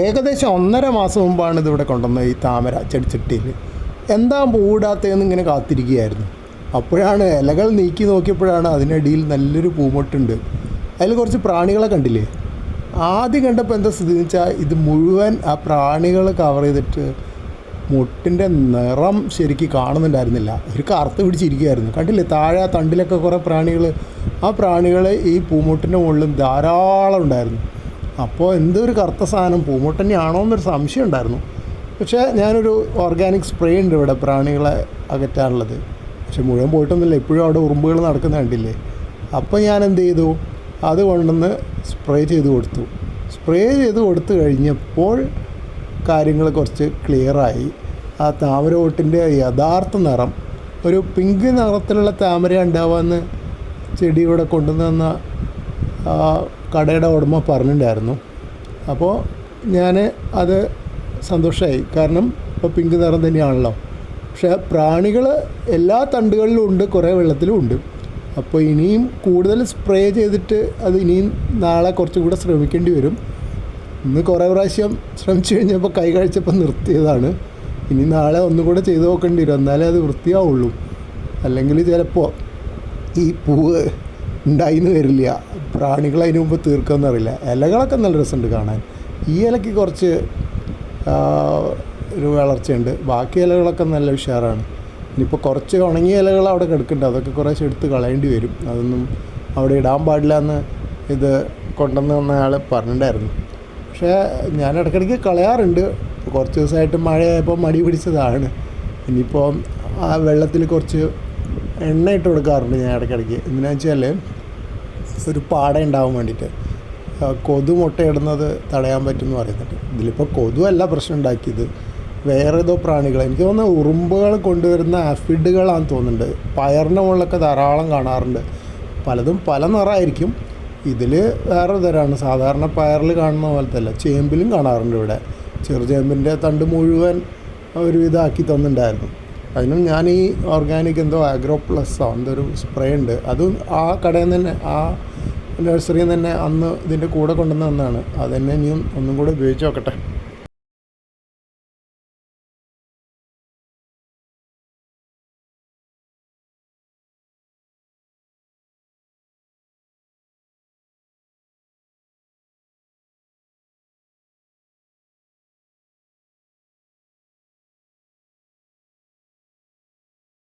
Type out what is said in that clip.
ഏകദേശം ഒന്നര മാസം മുമ്പാണ് ഇതിവിടെ കൊണ്ടുവന്നത് ഈ താമര ചെടിച്ചട്ടിയിൽ എന്താ പൂവിടാത്തതെന്ന് ഇങ്ങനെ കാത്തിരിക്കുകയായിരുന്നു. അപ്പോഴാണ് ഇലകൾ നീക്കി നോക്കിയപ്പോഴാണ് അതിനടിയിൽ നല്ലൊരു പൂമൊട്ടുണ്ട്. അതിൽ കുറച്ച് പ്രാണികളെ കണ്ടില്ലേ? ആദ്യം കണ്ടപ്പോൾ എന്താ സ്ഥിതി വെച്ചാൽ ഇത് മുഴുവൻ ആ പ്രാണികൾ കവർ ചെയ്തിട്ട് മുട്ടിന്റെ നിറം ശരിക്ക് കാണുന്നുണ്ടായിരുന്നില്ല. ഒരു കറുത്ത് പിടിച്ചിരിക്കുകയായിരുന്നു. കണ്ടില്ലേ? താഴെ ആ തണ്ടിലൊക്കെ കുറേ പ്രാണികൾ. ആ പ്രാണികൾ ഈ പൂമുട്ടിന്റെ മുകളിലും ധാരാളം ഉണ്ടായിരുന്നു. അപ്പോൾ എന്തൊരു കറുത്ത സാധനം? പൂമുട്ടന്നെയാണോ എന്നൊരു സംശയം ഉണ്ടായിരുന്നു. പക്ഷേ ഞാനൊരു ഓർഗാനിക് സ്പ്രേ ഉണ്ട് ഇവിടെ പ്രാണികളെ അകറ്റാനുള്ളത് പക്ഷെ മുഴുവൻ പോയിട്ടൊന്നുമില്ല. ഇപ്പോഴും അവിടെ ഉറുമ്പുകൾ നടക്കുന്ന കണ്ടില്ലേ? അപ്പോൾ ഞാൻ എന്ത് ചെയ്തു? അത് കൊണ്ടുവന്ന് സ്പ്രേ ചെയ്ത് കൊടുത്തു. സ്പ്രേ ചെയ്ത് കൊടുത്തു കഴിഞ്ഞപ്പോൾ കാര്യങ്ങൾ കുറച്ച് ക്ലിയറായി ആ താമരവോട്ടിന്റെ യഥാർത്ഥ നിറം. ഒരു പിങ്ക് നിറത്തിലുള്ള താമര ഉണ്ടാവാമെന്ന് ചെടി കൊണ്ടുവന്ന കടയുടെ ഉടമ പറഞ്ഞിട്ടുണ്ടായിരുന്നു. അപ്പോൾ ഞാൻ അത് സന്തോഷമായി കാരണം ഇപ്പോൾ പിങ്ക് നിറം തന്നെയാണല്ലോ. പക്ഷേ പ്രാണികൾ എല്ലാ തണ്ടുകളിലും ഉണ്ട് കുറേ വെള്ളത്തിലും ഉണ്ട്. അപ്പോൾ ഇനിയും കൂടുതൽ സ്പ്രേ ചെയ്തിട്ട് അത് ഇനിയും നാളെ കുറച്ചും കൂടെ ശ്രമിക്കേണ്ടി വരും. ഇന്ന് കുറേ പ്രാവശ്യം ശ്രമിച്ചു കഴിഞ്ഞപ്പോൾ കൈ കഴിച്ചപ്പോൾ നിർത്തിയതാണ്. ഇനി നാളെ ഒന്നും കൂടെ ചെയ്ത് നോക്കേണ്ടി വരും. എന്നാലേ അത് വൃത്തിയാവുള്ളൂ. അല്ലെങ്കിൽ ചിലപ്പോൾ ഈ പൂവ് ഉണ്ടായിന്ന് വരില്ല. പ്രാണികൾ അതിന് മുമ്പ് തീർക്കുമെന്നറിയില്ല ഇലകളൊക്കെ നല്ല രസമുണ്ട് കാണാൻ. ഈ ഇലയ്ക്ക് കുറച്ച് ഒരു വളർച്ചയുണ്ട്. ബാക്കി ഇലകളൊക്കെ നല്ല ഉഷാറാണ്. ഇനിയിപ്പോൾ കുറച്ച് ഉണങ്ങിയ ഇലകൾ അവിടെ കിടക്കുന്നുണ്ട്. അതൊക്കെ കുറേശ്ശെ എടുത്ത് കളയേണ്ടി വരും. അതൊന്നും അവിടെ ഇടാൻ പാടില്ല എന്ന് ഇത് കൊണ്ടുവന്ന് വന്ന ആൾ പറഞ്ഞിട്ടുണ്ടായിരുന്നു. പക്ഷേ ഞാൻ ഇടയ്ക്കിടയ്ക്ക് കളയാറുണ്ട്. കുറച്ച് ദിവസമായിട്ട് മഴയായപ്പോൾ മടി പിടിച്ചതാണ്. ഇനിയിപ്പോൾ ആ വെള്ളത്തിൽ കുറച്ച് എണ്ണ ഇട്ട് കൊടുക്കാറുണ്ട് ഞാൻ ഇടയ്ക്കിടയ്ക്ക്. എന്തിനാണെന്ന് വെച്ചാൽ ഒരു പാട ഉണ്ടാവാൻ വേണ്ടിയിട്ട്. കൊതു മുട്ടയിടുന്നത് തടയാൻ പറ്റുമെന്ന് പറയുന്നുണ്ട്. ഇതിലിപ്പോൾ കൊതുവല്ല പ്രശ്നം ഉണ്ടാക്കിയത്. വേറെ ഏതോ പ്രാണികൾ എനിക്ക് തോന്നുന്നു ഉറുമ്പുകൾ കൊണ്ടുവരുന്ന ആഫിഡുകളാണെന്ന് തോന്നുന്നുണ്ട്. പയറിന്റെ മുകളിലൊക്കെ ധാരാളം കാണാറുണ്ട്. പലതും പല നിറമായിരിക്കും. ഇതിൽ വേറെ തരമാണ് സാധാരണ പയറിൽ കാണുന്ന പോലത്തെ അല്ല ചേമ്പിലും കാണാറുണ്ട് ഇവിടെ. ചെറുചേമ്പിന്റെ തണ്ട് മുഴുവൻ ഒരു തന്നിട്ടുണ്ടായിരുന്നു. അതിനും ഞാൻ ഈ ഓർഗാനിക് എന്തോ ആഗ്രോ പ്ലസ്സോ എന്തോ ഒരു സ്പ്രേ ഉണ്ട്. അതും ആ കടയിൽ നിന്ന് തന്നെ ആ നഴ്സറിയിൽ നിന്ന് തന്നെ അന്ന് ഇതിന്റെ കൂടെ കൊണ്ടുവന്ന ഒന്നാണ് അത് ഇനിയും ഒന്നും കൂടെ ഉപയോഗിച്ച് നോക്കട്ടെ.